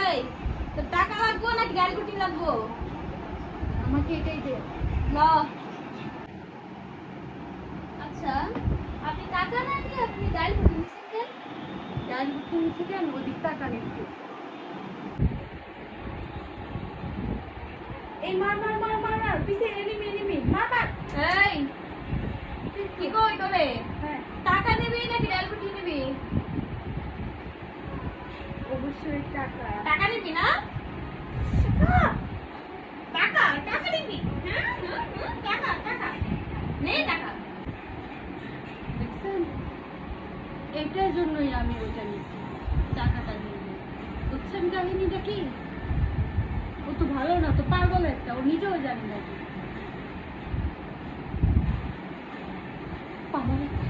এই তো টাকা লাগবো নাকি গাড়ি গুটি লাগবো? আমাকে এটাই দে। ল। আচ্ছা আপনি টাকা না দিয়ে আপনি গাড়ি গুটি নিচ্ছেন কেন? গাড়ি নিচ্ছে কেন? ওদিক টাকা নিচ্ছে এই মার মার মার মার মার পিছে এনিমি এনিমি মার মার। এই কি কই তবে হ্যাঁ। টাকা নিবি নাকি গাড়ি গুটি নিবি অবশ্যই টাকা। টাকা নিবি না? টাকা? টাকা নিবি? হ্যাঁ হ্যাঁ, হ্যাঁ, টাকা টাকা। নে টাকা। এটার জন্যই আমি ওটা নিচ্ছি টাকাটা নিয়ে। বুঝছেন কাহিনীটা কি? ও তো ভালো না তো পাগল একটা ও নিজেও জানে নাকি পাগল একটা।